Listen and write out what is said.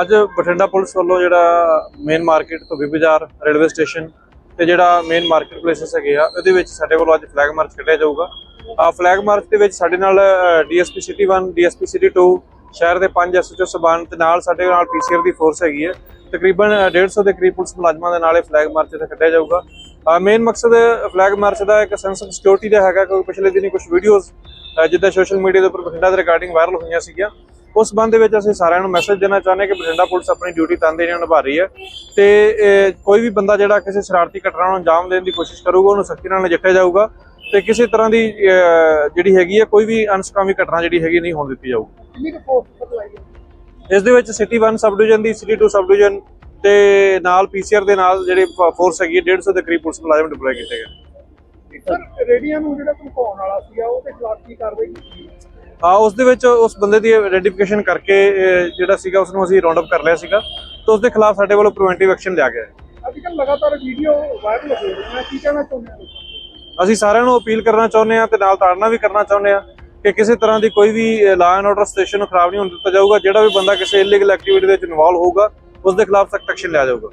ਅੱਜ ਬਠਿੰਡਾ ਪੁਲਿਸ ਵੱਲੋਂ ਜਿਹੜਾ ਮੇਨ ਮਾਰਕੀਟ ਤੋਂ ਵੀ ਬਾਜ਼ਾਰ ਰੇਲਵੇ ਸਟੇਸ਼ਨ ਤੇ ਜਿਹੜਾ ਮੇਨ ਮਾਰਕੀਟ ਪਲੇਸਸ ਹੈਗੇ ਆ, ਉਹਦੇ ਵਿੱਚ ਸਾਡੇ ਵੱਲੋਂ ਅੱਜ ਫਲੈਗ ਮਾਰਚ ਕੱਢਿਆ ਜਾਊਗਾ। ਆ ਫਲੈਗ ਮਾਰਚ ਦੇ ਵਿੱਚ ਸਾਡੇ ਨਾਲ ਡੀਐਸਪੀ ਸਿਟੀ 1 ਡੀਐਸਪੀ ਸਿਟੀ 2 ਸ਼ਹਿਰ ਦੇ ਪੰਜ ਐਸਐਚਓ ਸਬਾਨ ਤੇ ਨਾਲ ਸਾਡੇ ਨਾਲ ਪੀਸੀਆਰ ਦੀ ਫੋਰਸ ਹੈਗੀ ਹੈ ਤਕਰੀਬਨ 150 ਦੇ ਕਰੀਬ ਪੁਲਿਸ ਮੁਲਾਜ਼ਮਾਂ ਦੇ ਨਾਲ ਇਹ ਫਲੈਗ ਮਾਰਚ ਇੱਥੇ ਕੱਢਿਆ ਜਾਊਗਾ। ਮੇਨ ਮਕਸਦ ਫਲੈਗ ਮਾਰਚ ਦਾ ਇੱਕ ਸੈਂਸ ਆਫ ਸਿਕਿਉਰਿਟੀ ਦਾ ਹੈਗਾ, ਕਿਉਂਕਿ ਪਿਛਲੇ ਦਿਨੀ ਕੁਝ ਵੀਡੀਓਜ਼ ਜਿੱਦਾਂ ਸੋਸ਼ਲ ਮੀਡੀਆ ਦੇ ਉੱਪਰ ਬਠਿੰਡਾ ਦੇ ਰਿਗਾਰਡਿੰਗ ਵਾਇਰਲ ਹੋਈਆਂ ਸੀਗੀਆਂ। ਉਸ ਸੰਬੰਧ ਦੇ ਵਿੱਚ ਅਸੀਂ ਸਾਰਿਆਂ ਨੂੰ ਮੈਸੇਜ ਦੇਣਾ ਚਾਹੁੰਦੇ ਹਾਂ ਕਿ ਬਠਿੰਡਾ ਪੁਲਿਸ ਆਪਣੀ ਡਿਊਟੀ ਤਨਦੇਹੀ ਨਾਲ ਨਿਭਾ ਰਹੀ ਹੈ। ਤੇ ਕੋਈ ਵੀ ਬੰਦਾ ਜਿਹੜਾ ਕਿਸੇ ਸ਼ਰਾਰਤੀ ਘਟਨਾ ਨੂੰ ਅੰਜਾਮ ਦੇਣ ਦੀ ਕੋਸ਼ਿਸ਼ ਕਰੂਗਾ ਉਹਨੂੰ ਸਖਤੀ ਨਾਲ ਨਜਿੱਠਿਆ ਜਾਊਗਾ ਤੇ ਕਿਸੇ ਤਰ੍ਹਾਂ ਦੀ ਜਿਹੜੀ ਹੈਗੀ ਹੈ ਕੋਈ ਵੀ ਅਨਸਕਾਮੀ ਘਟਨਾ ਜਿਹੜੀ ਹੈਗੀ ਨਹੀਂ ਹੋਣ ਦਿੱਤੀ ਜਾਊਗੀ। ਇਸ ਦੇ ਵਿੱਚ ਸਿਟੀ 1 ਸਬ ਡਿਵੀਜ਼ਨ ਦੀ ਸਿਟੀ 2 ਸਬ ਡਿਵੀਜ਼ਨ ਤੇ ਨਾਲ ਪੀਸੀਆਰ ਦੇ ਨਾਲ ਜਿਹੜੇ ਫੋਰਸ ਹੈਗੀ ਹੈ 150 ਦੇ ਕਰੀਬ ਪੁਲਿਸ ਮੁਲਾਜ਼ਮ ਡਿਪਲੋਏ ਕੀਤੇ ਗਏ। ਸਰ ਰੇਡੀਆਂ ਨੂੰ ਜਿਹੜਾ ਧਮਕਾਉਣ ਵਾਲਾ ਸੀਗਾ ਉਹਦੇ ਖਿਲਾਫ ਕੀ ਕਾਰਵਾਈ ਕੀਤੀ? ਆ ਉਸ ਦੇ ਵਿੱਚ ਉਸ ਬੰਦੇ ਦੀ ਆਈਡੈਂਟੀਫਿਕੇਸ਼ਨ ਕਰਕੇ ਜਿਹੜਾ ਸੀਗਾ ਉਸ ਨੂੰ ਅਸੀਂ ਰਾਉਂਡ ਅਪ ਕਰ ਲਿਆ ਸੀਗਾ ਤੇ ਉਸ ਦੇ ਖਿਲਾਫ ਸਾਡੇ ਵੱਲੋਂ ਪ੍ਰੀਵੈਂਟਿਵ ਐਕਸ਼ਨ ਲਿਆ ਗਿਆ ਹੈ। ਅੱਜ ਕੱਲ੍ਹ ਲਗਾਤਾਰ ਵੀਡੀਓ ਵਾਇਰਲ ਹੋ ਰਹੀਆਂ ਕੀ ਕਹਿਣਾ ਚਾਹੁੰਦੇ ਹੋ? ਅਸੀਂ ਸਾਰਿਆਂ ਨੂੰ ਅਪੀਲ ਕਰਨਾ ਚਾਹੁੰਦੇ ਹਾਂ ਤੇ ਨਾਲ ਤਾੜਨਾ ਵੀ ਕਰਨਾ ਚਾਹੁੰਦੇ ਹਾਂ ਕਿ ਕਿਸੇ ਤਰ੍ਹਾਂ ਦੀ ਕੋਈ ਵੀ ਲਾਅ ਐਂਡ ਆਰਡਰ ਸਟੇਸ਼ਨ ਨੂੰ ਖਰਾਬ ਨਹੀਂ ਹੋਣ ਦਿੱਤਾ ਜਾਊਗਾ। ਜਿਹੜਾ ਵੀ ਬੰਦਾ ਕਿਸੇ ਇਲੀਗਲ ਐਕਟੀਵਿਟੀ ਦੇ ਵਿੱਚ ਇਨਵੋਲਵ ਹੋਊਗਾ ਉਸ ਦੇ ਖਿਲਾਫ ਸਖਤ ਐਕਸ਼ਨ ਲਿਆ ਜਾਊਗਾ।